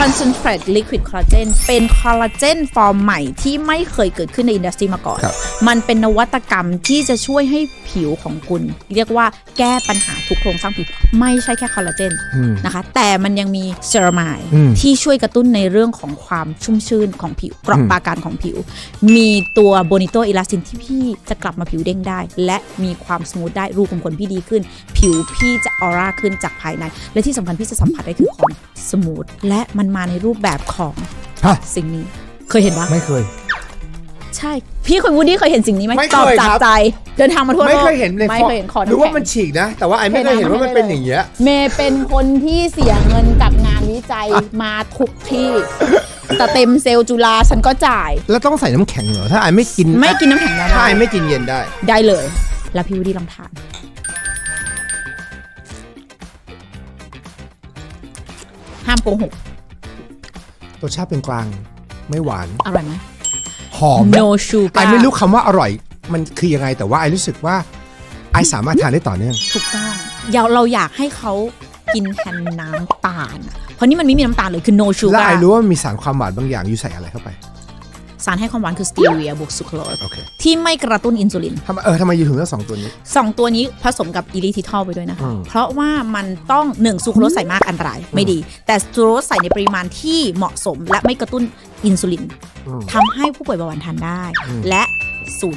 concentrate liquid collagen เป็นคอลลาเจนฟอร์มใหม่ที่ไม่เคยเกิดขึ้นในอินดัสทรีมาก่อน ครับ มันเป็นนวัตกรรมที่จะช่วยให้ผิวของคุณ เรียกว่าแก้ปัญหาทุกโครงสร้างผิว ไม่ใช่แค่คอลลาเจนอืม นะคะ แต่มันยังมีเซรามายอืมที่ช่วยกระตุ้นในเรื่องของความชุ่มชื่นของผิวเกราะอืม ปราการของผิว มีตัวโบนิโตอิลาสตินที่พี่จะกลับมาผิวเด้งได้ และมีความสมูทได้รูขุมขนพี่ดีขึ้น ผิวพี่จะออร่าขึ้นจากภายใน และที่สำคัญพี่จะสัมผัสได้คือความสมูทและมันมาในรูปแบบของฮะ สิ่งนี้ เคยเห็นปะไม่เคย ใช่ พี่เคยวูดดี้เคยเห็นสิ่งนี้ไหมไม่เคยตอบจากครับ ใจ เดินทางมาทั่วโลกไม่เคยเห็นในไม่เคยเห็นขอรู้น้ำว่าแข็ง มันฉีกนะ แต่ว่าไอ้ไม่เคยเห็นว่ามันเป็นอย่างเงี้ย เมย์เป็นคนที่เสียเงินกับงานวิจัย มาทุกที่ แต่เต็มเซลล์จุฬาฉันก็จ่าย แล้วต้องใส่น้ำแข็งเหรอ ถ้าไอ้ไม่กินไม่กินน้ำแข็งได้ถ้าไอ้ไม่กินเย็นได้ ได้เลย แล้วพี่วูดดี้ลองทาน ห้ามโกหก รสชาติเป็นกลางไม่หวาน อร่อยไหมหอม no sugar ไอ้ไม่รู้คำว่าอร่อย มันคือยังไงแต่ว่าไอ้รู้สึกว่าไอ้สามารถทานได้ต่อเนื่อง ถูกต้องเราเราอยากให้เขากินแทนน้ำตาลอะเพราะนี่มันไม่มีน้ำตาลเลยคือ no แล้ว sugar ไอ้รู้ว่ามันมีสารความหวานบางอย่างอยู่ใส่อะไรเข้าไป สารให้ความหวานคือสเตียเรียบวกซูโครสโอเคที่ไม่กระตุ้นอินซูลิน ทำไมเออทำไมอยู่ถึงเลือกสองตัวนี้ สองตัวนี้ผสมกับอิลิทิทอลไปด้วยนะคะ อืม เพราะว่ามันต้องหนึ่งซูโครสใส่มากอันตรายไม่ดี แต่ซูโครสใส่ในปริมาณที่เหมาะสม และไม่กระตุ้นอินซูลินอืม ทำให้ผู้ป่วยเบาหวานทานได้ อืม และศูน